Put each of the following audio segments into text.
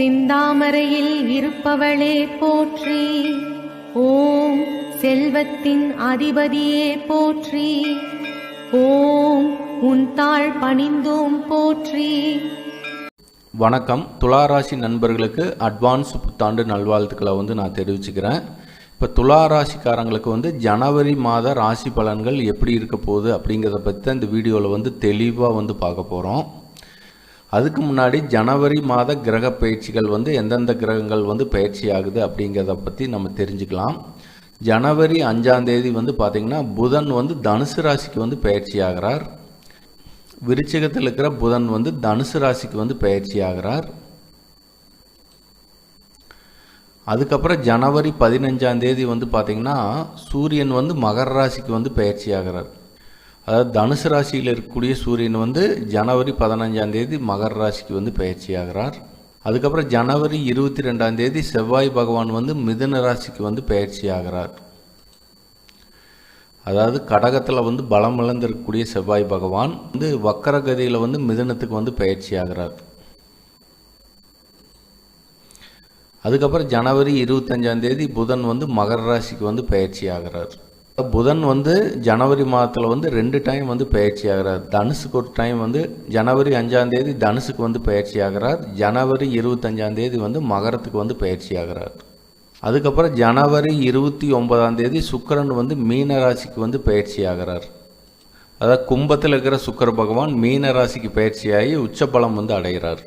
சிந்தாமரையில் இருப்பவளே போற்றி. ஓம் செல்வத்தின் அதிபதியே போற்றி. ஓம் உன் தாழ் பணிந்தோம் போற்றி. வணக்கம். துளாராசி நண்பர்களுக்கு அட்வான்ஸ் புத்தாண்டு நல்வாழ்த்துக்களை வந்து நான் தெரிவிச்சுக்கிறேன். இப்போ துளாராசிக்காரங்களுக்கு வந்து ஜனவரி மாத ராசி பலன்கள் எப்படி இருக்க போகுது அப்படிங்கிறத பற்றி தான் இந்த வீடியோவில் வந்து தெளிவாக வந்து பார்க்க போகிறோம் அதுக்கு முன்னாடி ஜனவரி மாத கிரக பயிற்சிகள் வந்து எந்தெந்த கிரகங்கள் வந்து பயிற்சி ஆகுது அப்படிங்கிறத பற்றி நம்ம தெரிஞ்சுக்கலாம். ஜனவரி அஞ்சாம் தேதி வந்து பார்த்திங்கன்னா புதன் வந்து தனுசு ராசிக்கு வந்து பயிற்சி ஆகிறார். விருச்சிகத்தில் இருக்கிற புதன் வந்து தனுசு ராசிக்கு வந்து பயிற்சி ஆகிறார். அதுக்கப்புறம் ஜனவரி பதினஞ்சாம் தேதி வந்து பார்த்திங்கன்னா சூரியன் வந்து மகர ராசிக்கு வந்து பயிற்சி ஆகிறார். அதாவது தனுசு ராசியில் இருக்கக்கூடிய சூரியன் வந்து ஜனவரி பதினஞ்சாம் தேதி மகர ராசிக்கு வந்து பயிற்சி ஆகிறார் அதுக்கப்புறம் ஜனவரி இருபத்தி ரெண்டாம் தேதி செவ்வாய் பகவான் வந்து மிதுன ராசிக்கு வந்து பயிற்சி ஆகிறார் அதாவது கடகத்தில் வந்து பலம் இழந்திருக்கக்கூடிய செவ்வாய் பகவான் வந்து வக்கரகதியில் வந்து மிதுனத்துக்கு வந்து பயிற்சி ஆகிறார் அதுக்கப்புறம் ஜனவரி இருபத்தஞ்சாம் தேதி புதன் வந்து மகர ராசிக்கு வந்து பயிற்சி ஆகிறார் புதன் வந்து ஜனவரி மாதத்தில் வந்து ரெண்டு டைம் வந்து பயிற்சி ஆகிறார். தனுசுக்கு ஒரு டைம் வந்து ஜனவரி அஞ்சாந்தேதி தனுசுக்கு வந்து பயிற்சி ஆகிறார். ஜனவரி இருபத்தஞ்சாந்தேதி வந்து மகரத்துக்கு வந்து பயிற்சி ஆகிறார். அதுக்கப்புறம் ஜனவரி இருபத்தி ஒன்பதாம் தேதி சுக்கரன் வந்து மீன ராசிக்கு வந்து பயிற்சி ஆகிறார். அதாவது கும்பத்தில் இருக்கிற சுக்கர பகவான் மீன ராசிக்கு பயிற்சியாகி உச்சபலம் வந்து அடைகிறார்.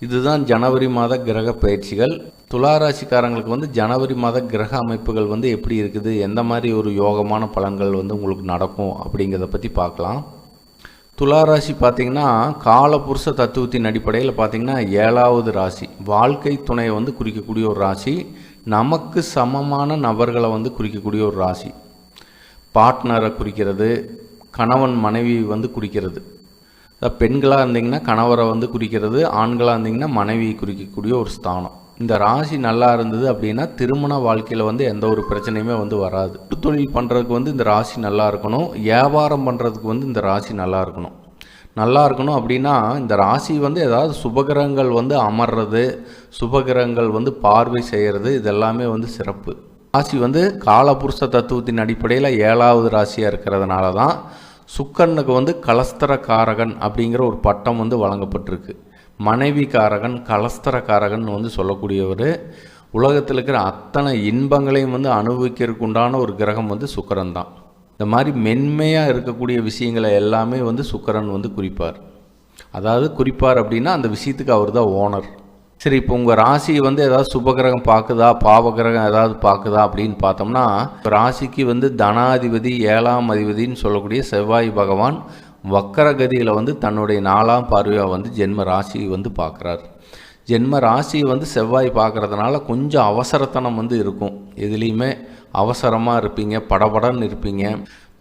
இதுதான் ஜனவரி மாத கிரக பயிற்சிகள். துளாராசிக்காரங்களுக்கு வந்து ஜனவரி மாத கிரக அமைப்புகள் வந்து எப்படி இருக்குது? எந்த மாதிரி ஒரு யோகமான பலன்கள் வந்து உங்களுக்கு நடக்கும் அப்படிங்கிறத பற்றி பார்க்கலாம். துளாராசி பார்த்திங்கன்னா காலபுருஷ தத்துவத்தின் அடிப்படையில் பார்த்திங்கன்னா ஏழாவது ராசி. வாழ்க்கை துணையை வந்து குறிக்கக்கூடிய ஒரு ராசி. நமக்கு சமமான நபர்களை வந்து குறிக்கக்கூடிய ஒரு ராசி. பார்ட்னரை குறிக்கிறது கணவன் மனைவி வந்து குறிக்கிறது. பெண்களாக இருந்தீங்கன்னா கணவரை வந்து குறிக்கிறது ஆண்களாக இருந்தீங்கன்னா மனைவியை குறிக்கக்கூடிய ஒரு ஸ்தானம். இந்த ராசி நல்லா இருந்தது அப்படின்னா திருமண வாழ்க்கையில் வந்து எந்த ஒரு பிரச்சனையுமே வந்து வராது. தொழில் பண்ணுறதுக்கு வந்து இந்த ராசி நல்லா இருக்கணும். வியாபாரம் பண்ணுறதுக்கு வந்து இந்த ராசி நல்லா இருக்கணும். நல்லா இருக்கணும் அப்படின்னா இந்த ராசி வந்து ஏதாவது சுபகிரகங்கள் வந்து அமர்றது சுபகிரகங்கள் வந்து பார்வை செய்கிறது இதெல்லாமே வந்து சிறப்பு. ராசி வந்து காலபுருஷ தத்துவத்தின் அடிப்படையில் ஏழாவது ராசியாக இருக்கிறதுனால தான் சுக்கரனுக்கு வந்து கலஸ்தர காரகன் அப்படிங்கிற ஒரு பட்டம் வந்து வழங்கப்பட்டிருக்கு. மனைவி காரகன் கலஸ்தர வந்து சொல்லக்கூடியவர். உலகத்தில் இருக்கிற அத்தனை இன்பங்களையும் வந்து அனுபவிக்கிறதுக்கு உண்டான ஒரு கிரகம் வந்து சுக்கரன் தான். இந்த மாதிரி மென்மையாக இருக்கக்கூடிய விஷயங்களை எல்லாமே வந்து சுக்கரன் வந்து குறிப்பார். அதாவது குறிப்பார் அப்படின்னா அந்த விஷயத்துக்கு அவர் தான் ஓனர். சரி இப்போ உங்கள் ராசி வந்து ஏதாவது சுபகிரகம் பார்க்குதா? பாவகிரகம் ஏதாவது பார்க்குதா? அப்படின்னு பார்த்தோம்னா ராசிக்கு வந்து தனாதிபதி ஏழாம் அதிபதினு சொல்லக்கூடிய செவ்வாய் பகவான் வக்கரகதியில் வந்து தன்னுடைய நாலாம் பார்வையாக வந்து ஜென்ம ராசி வந்து பார்க்குறார். ஜென்ம ராசியை வந்து செவ்வாய் பார்க்குறதுனால கொஞ்சம் அவசரத்தனம் வந்து இருக்கும். எதுலேயுமே அவசரமாக இருப்பீங்க படபடன்னு இருப்பீங்க.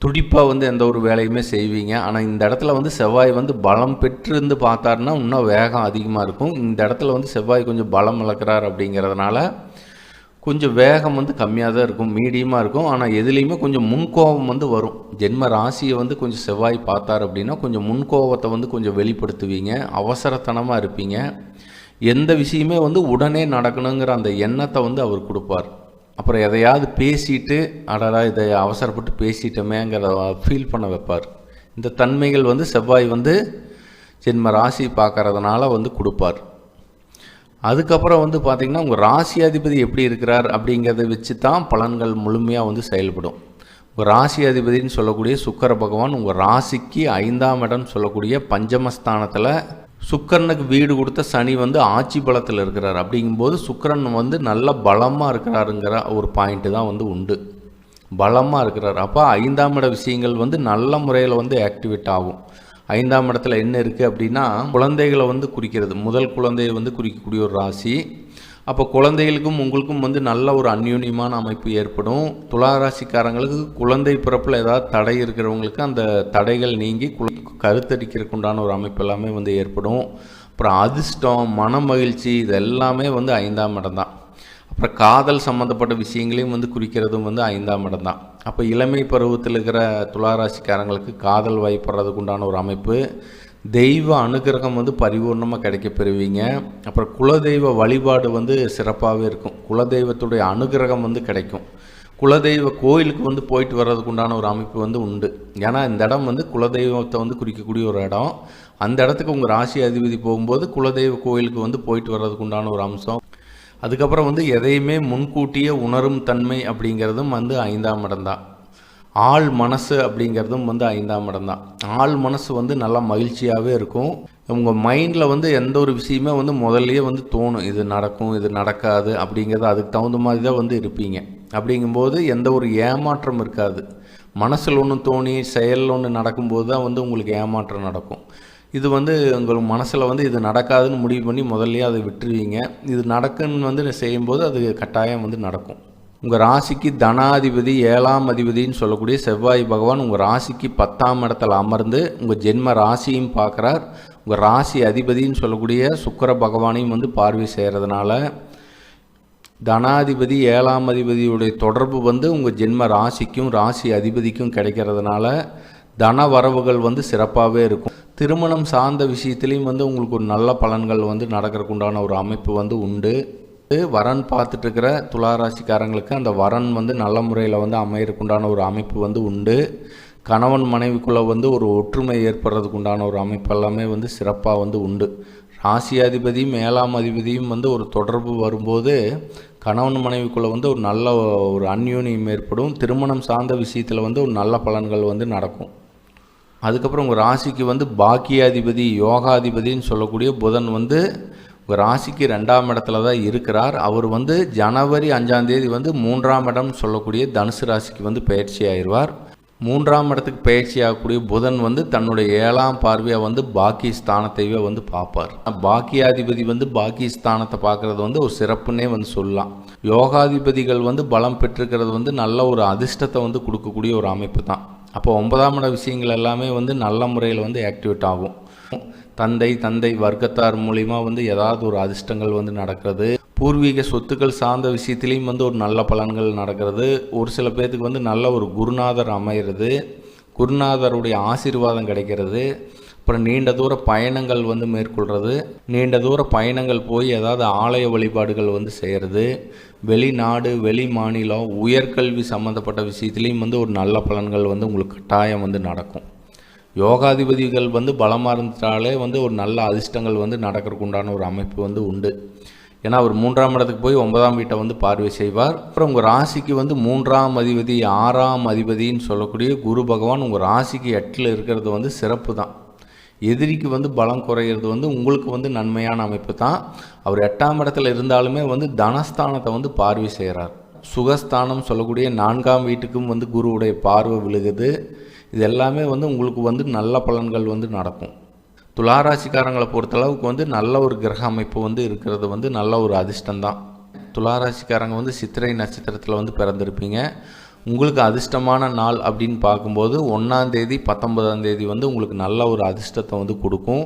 துடிப்பாக வந்து எந்த ஒரு வேலையுமே செய்வீங்க. ஆனால் இந்த இடத்துல வந்து செவ்வாய் வந்து பலம் பெற்று இருந்து பார்த்தாருன்னா இன்னும் வேகம் அதிகமாக இருக்கும். இந்த இடத்துல வந்து செவ்வாய் கொஞ்சம் பலம் இழக்கிறார் அப்படிங்கிறதுனால கொஞ்சம் வேகம் வந்து கம்மியாக தான் இருக்கும் மீடியமாக இருக்கும். ஆனால் எதுலேயுமே கொஞ்சம் முன்கோபம் வந்து வரும். ஜென்ம ராசியை வந்து கொஞ்சம் செவ்வாய் பார்த்தார் அப்படின்னா கொஞ்சம் முன்கோபத்தை வந்து கொஞ்சம் வெளிப்படுத்துவீங்க. அவசரத்தனமாக இருப்பீங்க. எந்த விஷயமே வந்து உடனே நடக்கணுங்கிற அந்த எண்ணத்தை வந்து அவர் கொடுப்பார். அப்புறம் எதையாவது பேசிட்டு அடடா இதை அவசரப்பட்டு பேசிட்டோமேங்கிற ஃபீல் பண்ண வைப்பார். இந்த தன்மைகள் வந்து செவ்வாய் வந்து ஜென்ம ராசி பார்க்கறதுனால வந்து கொடுப்பார். அதுக்கப்புறம் வந்து பார்த்திங்கன்னா உங்கள் ராசி அதிபதி எப்படி இருக்கிறார் அப்படிங்கிறத வச்சு தான் பலன்கள் முழுமையாக வந்து செயல்படும். உங்கள் ராசி அதிபதினு சொல்லக்கூடிய சுக்கர பகவான் உங்கள் ராசிக்கு ஐந்தாம் இடம் சொல்லக்கூடிய பஞ்சமஸ்தானத்தில் சுக்கரனுக்கு வீடு கொடுத்த சனி வந்து ஆட்சி பலத்தில் இருக்கிறார். அப்படிங்கும்போது சுக்கரன் வந்து நல்ல பலமாக இருக்கிறாருங்கிற ஒரு பாயிண்ட்டு தான் வந்து உண்டு. பலமாக இருக்கிறார். அப்போ ஐந்தாம் இட விஷயங்கள் வந்து நல்ல முறையில் வந்து ஆக்டிவேட் ஆகும். ஐந்தாம் இடத்துல என்ன இருக்குது அப்படின்னா குழந்தைகளை வந்து குறிக்கிறது. முதல் குழந்தையை வந்து குறிக்கக்கூடிய ஒரு ராசி. அப்போ குழந்தைகளுக்கும் உங்களுக்கும் வந்து நல்ல ஒரு அந்யூன்யமான அமைப்பு ஏற்படும். துளாராசிக்காரங்களுக்கு குழந்தை பிறப்பில் ஏதாவது தடை இருக்கிறவங்களுக்கு அந்த தடைகள் நீங்கி கருத்தடிக்கிறதுக்கு உண்டான ஒரு அமைப்பு எல்லாமே வந்து ஏற்படும். அப்புறம் அதிர்ஷ்டம் மன மகிழ்ச்சி இது எல்லாமே வந்து ஐந்தாம் இடம் தான். அப்புறம் காதல் சம்மந்தப்பட்ட விஷயங்களையும் வந்து குறிக்கிறதும் வந்து ஐந்தாம் இடம் தான். அப்போ இளமை பருவத்தில் இருக்கிற துளாராசிக்காரங்களுக்கு காதல் வாய்ப்படுறதுக்கு உண்டான ஒரு அமைப்பு. தெய்வ அனுகிரகம் வந்து பரிபூர்ணமாக கிடைக்க பெறுவீங்க. அப்புறம் குலதெய்வ வழிபாடு வந்து சிறப்பாகவே இருக்கும். குலதெய்வத்துடைய அனுகிரகம் வந்து கிடைக்கும். குலதெய்வ கோயிலுக்கு வந்து போயிட்டு வர்றதுக்கு உண்டான ஒரு அமைப்பு வந்து உண்டு. ஏன்னா இந்த இடம் வந்து குலதெய்வத்தை வந்து குறிக்கக்கூடிய ஒரு இடம். அந்த இடத்துக்கு உங்கள் ராசி அதிபதி போகும்போது குலதெய்வ கோயிலுக்கு வந்து போயிட்டு வர்றதுக்கு உண்டான ஒரு அம்சம். அதுக்கப்புறம் வந்து எதையுமே முன்கூட்டியே உணரும் தன்மை அப்படிங்கிறதும் வந்து ஐந்தாம் இடம் தான். ஆள் மனசு அப்படிங்கிறதும் வந்து ஐந்தாம் இடம் தான். ஆள் மனசு வந்து நல்லா மகிழ்ச்சியாகவே இருக்கும். உங்கள் மைண்டில் வந்து எந்த ஒரு விஷயமே வந்து முதல்லையே வந்து தோணும். இது நடக்கும் இது நடக்காது அப்படிங்கிறது அதுக்கு தகுந்த மாதிரி தான் வந்து இருப்பீங்க. அப்படிங்கும்போது எந்த ஒரு ஏமாற்றம் இருக்காது. மனசில் ஒன்று தோணி செயலில் ஒன்று நடக்கும்போது தான் வந்து உங்களுக்கு ஏமாற்றம் நடக்கும். இது வந்து உங்கள் மனசில் வந்து இது நடக்காதுன்னு முடிவு பண்ணி முதல்லையே அதை விட்டுருவீங்க. இது நடக்குன்னு வந்து செய்யும்போது அது கட்டாயம் வந்து நடக்கும். உங்கள் ராசிக்கு தனாதிபதி ஏழாம் அதிபதின்னு சொல்லக்கூடிய செவ்வாய் பகவான் உங்கள் ராசிக்கு பத்தாம் இடத்துல அமர்ந்து உங்கள் ஜென்ம ராசியும் பார்க்குறார். உங்கள் ராசி அதிபதின்னு சொல்லக்கூடிய சுக்கர பகவானையும் வந்து பார்வை செய்கிறதுனால தனாதிபதி ஏழாம் அதிபதியுடைய தொடர்பு வந்து உங்கள் ஜென்ம ராசிக்கும் ராசி அதிபதிக்கும் கிடைக்கிறதுனால தன வரவுகள் வந்து சிறப்பாகவே இருக்கும். திருமணம் சார்ந்த விஷயத்துலேயும் வந்து உங்களுக்கு ஒரு நல்ல பலன்கள் வந்து நடக்கிறக்குண்டான ஒரு அமைப்பு வந்து உண்டு. வரன் பார்த்துட்டு இருக்கிற துளாராசிக்காரங்களுக்கு அந்த வரன் வந்து நல்ல முறையில் வந்து அமையறதுக்குண்டான ஒரு அமைப்பு வந்து உண்டு. கணவன் மனைவிக்குள்ளே வந்து ஒரு ஒற்றுமை ஏற்படுறதுக்கு உண்டான ஒரு அமைப்பு எல்லாமே வந்து சிறப்பாக வந்து உண்டு. ராசி அதிபதியும் ஏழாம் அதிபதியும் வந்து ஒரு தொடர்பு வரும்போது கணவன் மனைவிக்குள்ளே வந்து ஒரு நல்ல ஒரு அந்யூனியம் ஏற்படும். திருமணம் சார்ந்த விஷயத்தில் வந்து ஒரு நல்ல பலன்கள் வந்து நடக்கும். அதுக்கப்புறம் உங்கள் ராசிக்கு வந்து பாக்கியாதிபதி யோகாதிபதின்னு சொல்லக்கூடிய புதன் வந்து உங்கள் ராசிக்கு ரெண்டாம் இடத்துல தான் இருக்கிறார். அவர் வந்து ஜனவரி அஞ்சாம் தேதி வந்து மூன்றாம் இடம் சொல்லக்கூடிய தனுசு ராசிக்கு வந்து பயிற்சி ஆயிடுவார். மூன்றாம் இடத்துக்கு பயிற்சி ஆகக்கூடிய புதன் வந்து தன்னுடைய ஏழாம் பார்வையாக வந்து பாக்கி ஸ்தானத்தையே வந்து பார்ப்பார். பாக்கியாதிபதி வந்து பாக்கி ஸ்தானத்தை பார்க்குறது வந்து ஒரு சிறப்புன்னே வந்து சொல்லலாம். யோகாதிபதிகள் வந்து பலம் பெற்றிருக்கிறது வந்து நல்ல ஒரு அதிர்ஷ்டத்தை வந்து கொடுக்கக்கூடிய ஒரு அமைப்பு தான். அப்போ ஒன்பதாம் இட விஷயங்கள் எல்லாமே வந்து நல்ல முறையில் வந்து ஆக்டிவேட் ஆகும். தந்தை தந்தை வர்க்கத்தார் மூலிமா வந்து ஏதாவது ஒரு அதிர்ஷ்டங்கள் வந்து நடக்கிறது. பூர்வீக சொத்துக்கள் சார்ந்த விஷயத்திலையும் வந்து ஒரு நல்ல பலன்கள் நடக்கிறது. ஒரு சில பேர்த்துக்கு வந்து நல்ல ஒரு குருநாதர் அமைகிறது குருநாதருடைய ஆசீர்வாதம் கிடைக்கிறது. அப்புறம் நீண்ட தூர பயணங்கள் வந்து மேற்கொள்கிறது நீண்ட தூர பயணங்கள் போய் ஏதாவது ஆலய வழிபாடுகள் வந்து செய்கிறது வெளிநாடு வெளி மாநிலம் உயர்கல்வி சம்மந்தப்பட்ட விஷயத்துலேயும் வந்து ஒரு நல்ல பலன்கள் வந்து உங்களுக்கு கட்டாயம் வந்து நடக்கும். யோகாதிபதிகள் வந்து பலமாக இருந்துட்டாலே வந்து ஒரு நல்ல அதிர்ஷ்டங்கள் வந்து நடக்கிறதுக்கு உண்டான ஒரு அமைப்பு வந்து உண்டு. ஏன்னா அவர் மூன்றாம் இடத்துக்கு போய் ஒன்பதாம் வீட்டை வந்து பார்வை செய்வார். அப்புறம் உங்கள் ராசிக்கு வந்து மூன்றாம் அதிபதி ஆறாம் அதிபதின்னு சொல்லக்கூடிய குரு பகவான் உங்கள் ராசிக்கு எட்டில் இருக்கிறது வந்து சிறப்பு தான். எதிரிக்கு வந்து பலம் குறையிறது வந்து உங்களுக்கு வந்து நன்மையான அமைப்பு தான். அவர் எட்டாம் இடத்துல இருந்தாலுமே வந்து தனஸ்தானத்தை வந்து பார்வை செய்கிறார் சுகஸ்தானம் சொல்லக்கூடிய நான்காம் வீட்டுக்கும் வந்து குருவுடைய பார்வை விழுகுது. இது எல்லாமே வந்து உங்களுக்கு வந்து நல்ல பலன்கள் வந்து நடக்கும். துளாராசிக்காரங்களை பொறுத்தளவுக்கு வந்து நல்ல ஒரு கிரக அமைப்பு வந்து இருக்கிறது வந்து நல்ல ஒரு அதிர்ஷ்டம்தான். துளாராசிக்காரங்க வந்து சித்திரை நட்சத்திரத்தில் வந்து பிறந்திருப்பீங்க. உங்களுக்கு அதிர்ஷ்டமான நாள் அப்படின்னு பார்க்கும்போது ஒன்றாந்தேதி பத்தொன்பதாம் தேதி வந்து உங்களுக்கு நல்ல ஒரு அதிர்ஷ்டத்தை வந்து கொடுக்கும்.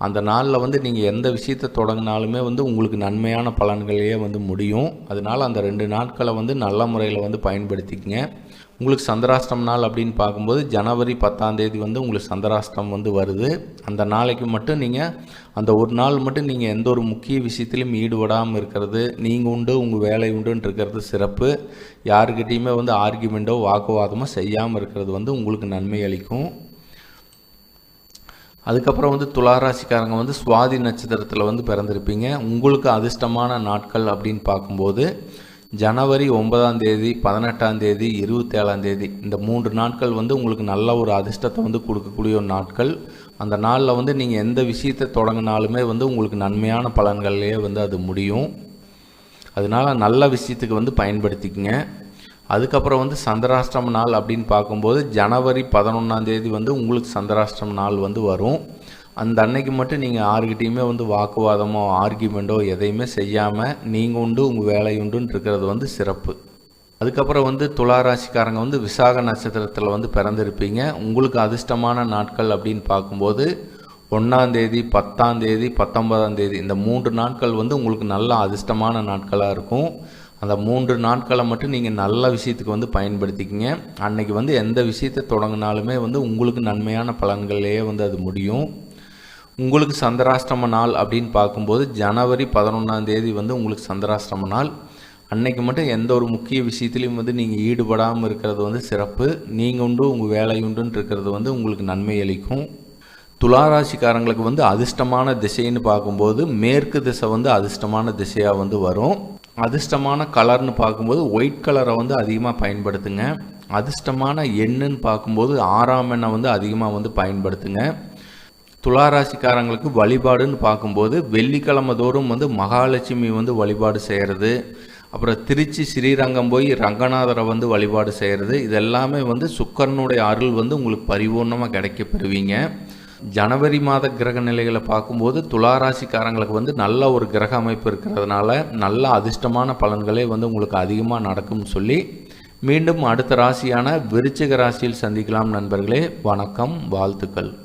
அந்த நாளில் வந்து நீங்கள் எந்த விஷயத்தை தொடங்கினாலுமே வந்து உங்களுக்கு நன்மையான பலன்களையே வந்து முடியும். அதனால் அந்த ரெண்டு நாட்களை வந்து நல்ல முறையில் வந்து பயன்படுத்திக்கங்க. உங்களுக்கு சந்திராஷ்டம் நாள் அப்படின்னு பார்க்கும்போது ஜனவரி பத்தாம் தேதி வந்து உங்களுக்கு சந்திராஷ்டம் வந்து வருது. அந்த நாளைக்கு மட்டும் நீங்கள் அந்த ஒரு நாள் மட்டும் நீங்கள் எந்த ஒரு முக்கிய விஷயத்திலும் ஈடுபடாமல் இருக்கிறது நீங்கள் உண்டு உங்கள் வேலை உண்டுன்னு இருக்கிறது சிறப்பு. யாருக்கிட்டேயுமே வந்து ஆர்கியூமெண்ட்டோ வாக்குவாதமோ செய்யாமல் இருக்கிறது வந்து உங்களுக்கு நன்மை அளிக்கும். அதுக்கப்புறம் வந்து துளாராசிக்காரங்க வந்து சுவாதி நட்சத்திரத்தில் வந்து பிறந்திருப்பீங்க. உங்களுக்கு அதிர்ஷ்டமான நாட்கள் அப்படின்னு பார்க்கும்போது ஜனவரி ஒன்பதாம் தேதி பதினெட்டாம் தேதி இருபத்தேழாம் தேதி இந்த மூன்று நாட்கள் வந்து உங்களுக்கு நல்ல ஒரு அதிர்ஷ்டத்தை வந்து கொடுக்கக்கூடிய ஒரு நாட்கள். அந்த நாளில் வந்து நீங்கள் எந்த விஷயத்தை தொடங்கினாலுமே வந்து உங்களுக்கு நன்மையான பலன்கள்லேயே வந்து அது முடியும். அதனால் நல்ல விஷயத்துக்கு வந்து பயன்படுத்திக்கங்க. அதுக்கப்புறம் வந்து சந்திராஷ்டம நாள் அப்படின்னு பார்க்கும்போது ஜனவரி பதினொன்றாம் தேதி வந்து உங்களுக்கு சந்திராஷ்டம நாள் வந்து வரும். அந்த அன்னைக்கு மட்டும் நீங்கள் யாருக்கிட்டேயுமே வந்து வாக்குவாதமோ ஆர்கியூமெண்ட்டோ எதையுமே செய்யாமல் நீங்கள் உண்டு உங்கள் வேலை உண்டுன்னு இருக்கிறது வந்து சிறப்பு. அதுக்கப்புறம் வந்து துளாராசிக்காரங்க வந்து விசாக நட்சத்திரத்தில் வந்து பிறந்திருப்பீங்க. உங்களுக்கு அதிர்ஷ்டமான நாட்கள் அப்படின்னு பார்க்கும்போது ஒன்றாந்தேதி பத்தாந்தேதி பத்தொன்பதாம் தேதி இந்த மூன்று நாட்கள் வந்து உங்களுக்கு நல்ல அதிர்ஷ்டமான நாட்களாக இருக்கும். அந்த மூன்று நாட்களை மட்டும் நீங்கள் நல்ல விஷயத்துக்கு வந்து பயன்படுத்திக்கிங்க. அன்னைக்கு வந்து எந்த விஷயத்தை தொடங்கினாலுமே வந்து உங்களுக்கு நன்மையான பலன்கள்லேயே வந்து அது முடியும். உங்களுக்கு சந்திராஷ்டிரம நாள் அப்படின்னு பார்க்கும்போது ஜனவரி பதினொன்றாம் தேதி வந்து உங்களுக்கு சந்திராஷ்டிரம நாள். அன்னைக்கு மட்டும் எந்த ஒரு முக்கிய விஷயத்துலையும் வந்து நீங்கள் ஈடுபடாமல் இருக்கிறது வந்து சிறப்பு. நீங்கள் உண்டு உங்கள் வேலை உண்டுன்னு இருக்கிறது வந்து உங்களுக்கு நன்மை அளிக்கும். துளாராசிக்காரங்களுக்கு வந்து அதிர்ஷ்டமான திசைன்னு பார்க்கும்போது மேற்கு திசை வந்து அதிர்ஷ்டமான திசையாக வந்து வரும். அதிர்ஷ்டமான கலர்னு பார்க்கும்போது ஒயிட் கலரை வந்து அதிகமாக பயன்படுத்துங்க. அதிர்ஷ்டமான எண்ணுன்னு பார்க்கும்போது ஆறாம் எண்ணை வந்து அதிகமாக வந்து பயன்படுத்துங்க. துளாராசிக்காரங்களுக்கு வழிபாடுன்னு பார்க்கும்போது வெள்ளிக்கிழமை தோறும் வந்து மகாலட்சுமி வந்து வழிபாடு செய்கிறது அப்புறம் திருச்சி ஸ்ரீரங்கம் போய் ரங்கநாதரை வந்து வழிபாடு செய்கிறது இதெல்லாமே வந்து சுக்கரனுடைய அருள் வந்து உங்களுக்கு பரிபூர்ணமாக கிடைக்க பெறுவீங்க. ஜனவரி மாத கிரக நிலைகளை பார்க்கும்போது துளாராசிக்காரங்களுக்கு வந்து நல்ல ஒரு கிரக அமைப்பு இருக்கிறதுனால நல்ல அதிர்ஷ்டமான பலன்களே வந்து உங்களுக்கு அதிகமாக நடக்கும்னு சொல்லி மீண்டும் அடுத்த ராசியான விருச்சிக ராசியில் சந்திக்கலாம் நண்பர்களே. வணக்கம் வாழ்த்துக்கள்.